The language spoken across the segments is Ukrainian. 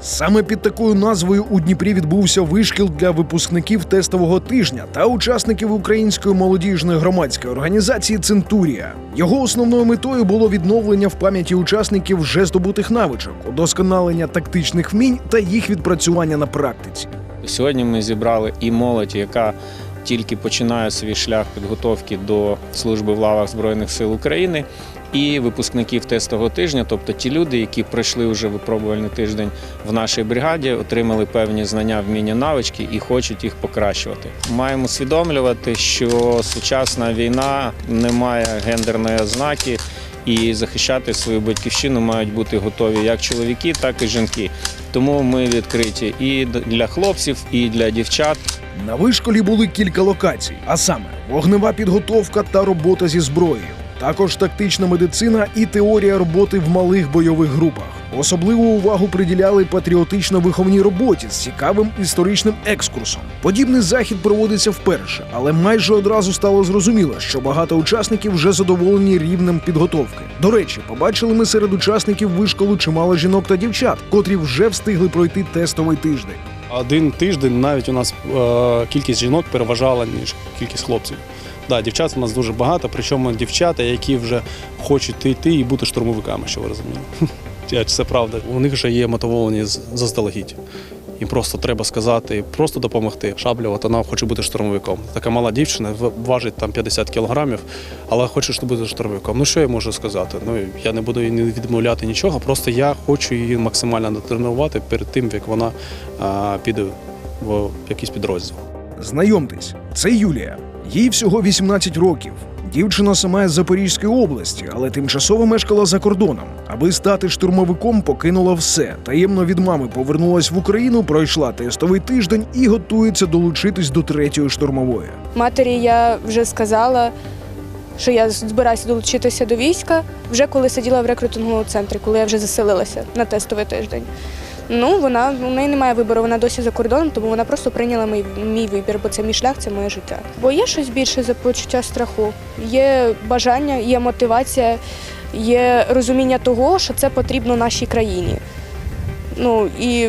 Саме під такою назвою у Дніпрі відбувся вишкіл для випускників тестового тижня та учасників української молодіжної громадської організації Центурія. Його основною метою було відновлення в пам'яті учасників вже здобутих навичок, удосконалення тактичних вмінь та їх відпрацювання на практиці. Сьогодні ми зібрали і молодь, яка тільки починає свій шлях підготовки до служби в лавах Збройних сил України, і випускників тестового тижня, тобто ті люди, які пройшли вже випробувальний тиждень в нашій бригаді, отримали певні знання, вміння, навички і хочуть їх покращувати. Маємо усвідомлювати, що сучасна війна не має гендерної ознаки. І захищати свою батьківщину мають бути готові як чоловіки, так і жінки. Тому ми відкриті і для хлопців, і для дівчат. На вишколі були кілька локацій, а саме вогнева підготовка та робота зі зброєю. Також тактична медицина і теорія роботи в малих бойових групах. Особливу увагу приділяли патріотично-виховній роботі з цікавим історичним екскурсом. Подібний захід проводиться вперше, але майже одразу стало зрозуміло, що багато учасників вже задоволені рівнем підготовки. До речі, побачили ми серед учасників вишколу чимало жінок та дівчат, котрі вже встигли пройти тестовий тиждень. Один тиждень навіть у нас е, кількість жінок переважала, ніж кількість хлопців. Да, дівчат у нас дуже багато, причому дівчата, які вже хочуть йти і бути штурмовиками, що ви розуміли. Це це правда. У них вже є мотивовані заздалегідь. Їм просто треба сказати, просто допомогти. Шабля, от вона хоче бути штурмовиком. Така мала дівчина, важить там 50 кілограмів, але хоче щоб бути штурмовиком. Ну що я можу сказати? Ну я не буду їй не відмовляти нічого, просто я хочу її максимально натренувати перед тим, як вона а, піде в якийсь підрозділ. Знайомтесь, це Юлія. Їй всього 18 років. Дівчина сама з Запорізької області, але тимчасово мешкала за кордоном. Аби стати штурмовиком, покинула все. Таємно від мами повернулась в Україну, пройшла тестовий тиждень і готується долучитись до третьої штурмової. Матері я вже сказала, що я збираюся долучитися до війська вже коли сиділа в рекрутинговому центрі, коли я вже заселилася на тестовий тиждень. Ну, вона у неї немає вибору, вона досі за кордоном, тому вона просто прийняла мій, мій вибір, бо це мій шлях, це моє життя. Бо є щось більше за почуття страху, є бажання, є мотивація, є розуміння того, що це потрібно нашій країні. Ну і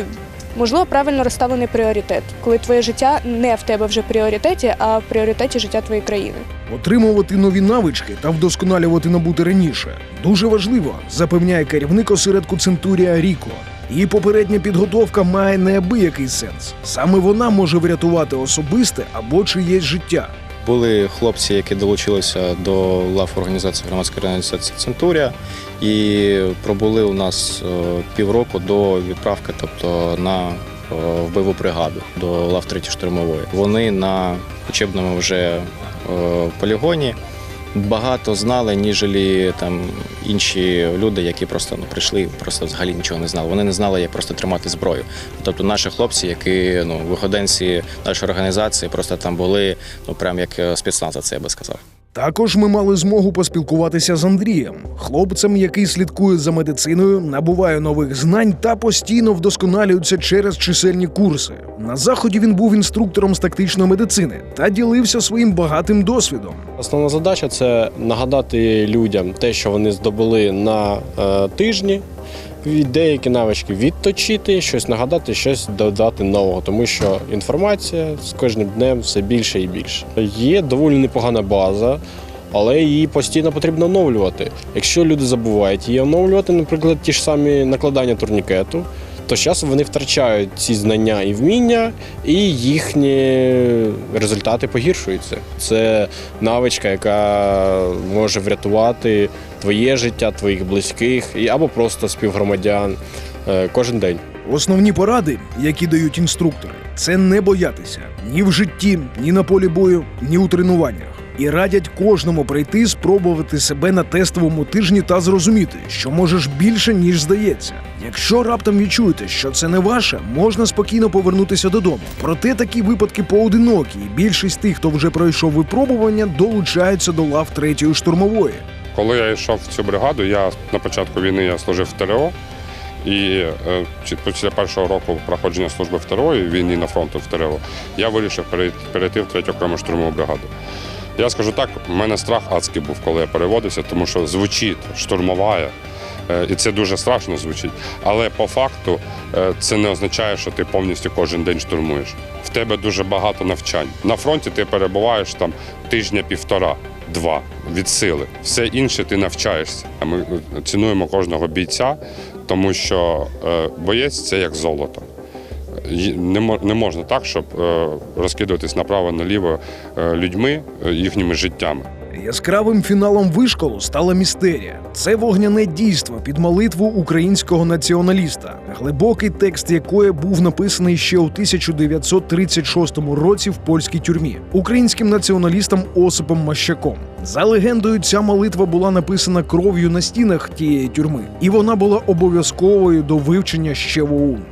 можливо правильно розставлений пріоритет, коли твоє життя не в тебе вже в пріоритеті, а в пріоритеті життя твоєї країни. Отримувати нові навички та вдосконалювати набути раніше дуже важливо, запевняє керівник осередку Центурія Ріко. Її попередня підготовка має неабиякий сенс. Саме вона може врятувати особисте або чиєсь життя. Були хлопці, які долучилися до лав організації громадської організації Центурія і пробули у нас е, півроку до відправки, тобто на е, в бойову бригаду до лав 3 штурмової. Вони на учебному вже е, полігоні багато знали, ніж там інші люди, які просто ну, прийшли, просто взагалі нічого не знали. Вони не знали, як просто тримати зброю. Тобто наші хлопці, які ну, виходенці нашої організації, просто там були, ну прям як е, спецназа, це я би сказав. Також ми мали змогу поспілкуватися з Андрієм, хлопцем, який слідкує за медициною, набуває нових знань та постійно вдосконалюється через чисельні курси. На заході він був інструктором з тактичної медицини та ділився своїм багатим досвідом. Основна задача це нагадати людям те, що вони здобули на е, тижні. Деякі навички відточити, щось нагадати, щось додати нового, тому що інформація з кожним днем все більше і більше. Є доволі непогана база, але її постійно потрібно оновлювати. Якщо люди забувають її оновлювати, наприклад, ті ж самі накладання турнікету, то з часом вони втрачають ці знання і вміння, і їхні результати погіршуються. Це навичка, яка може врятувати твоє життя, твоїх близьких або просто співгромадян е, кожен день. Основні поради, які дають інструктори, це не боятися ні в житті, ні на полі бою, ні у тренуваннях. І радять кожному прийти спробувати себе на тестовому тижні та зрозуміти, що можеш більше ніж здається. Якщо раптом відчуєте, що це не ваше, можна спокійно повернутися додому. Проте такі випадки поодинокі, і більшість тих, хто вже пройшов випробування, долучаються до лав третьої штурмової. Коли я йшов в цю бригаду, я на початку війни я служив в ТРО. І е, після першого року проходження служби в ТРО і війни на фронту в ТРО, я вирішив перейти в третю окрему штурмову бригаду. Я скажу так, у мене страх адський був, коли я переводився, тому що звучить штурмова, е, і це дуже страшно звучить. Але по факту е, це не означає, що ти повністю кожен день штурмуєш. В тебе дуже багато навчань. На фронті ти перебуваєш там тижня-півтора, два від сили. Все інше ти навчаєшся. Ми е, цінуємо кожного бійця, тому що боєць це як золото. Не можна так, щоб е, розкидуватись направо-наліво е, людьми, е, їхніми життями. Яскравим фіналом вишколу стала містерія. Це вогняне дійство під молитву українського націоналіста, глибокий текст якої був написаний ще у 1936 році в польській тюрмі українським націоналістом Осипом Мащаком. За легендою, ця молитва була написана кров'ю на стінах тієї тюрми, і вона була обов'язковою до вивчення ще в ОУН.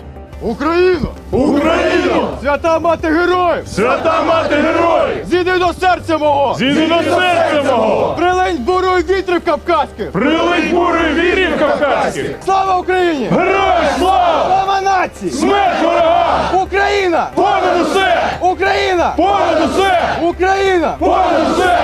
Україно! Україно! Свята мати героїв! Свята мати героїв! Зійди до серця мого! Зійди до серця мого! Прилинь бурою вітрів кавказьких! Прилить бури вірів кавказьких! Слава Україні! Героям слава! Слава нації! Смерть ворогам! Україна! Понад усе! Україна! Понад усе! Україна! Понад усе!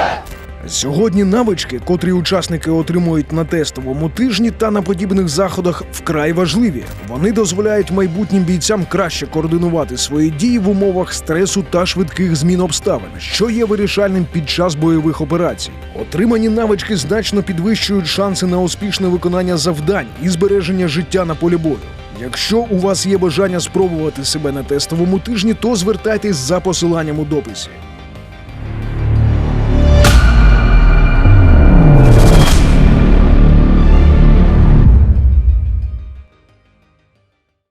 Сьогодні навички, котрі учасники отримують на тестовому тижні та на подібних заходах, вкрай важливі. Вони дозволяють майбутнім бійцям краще координувати свої дії в умовах стресу та швидких змін обставин, що є вирішальним під час бойових операцій. Отримані навички значно підвищують шанси на успішне виконання завдань і збереження життя на полі бою. Якщо у вас є бажання спробувати себе на тестовому тижні, то звертайтесь за посиланням у дописі.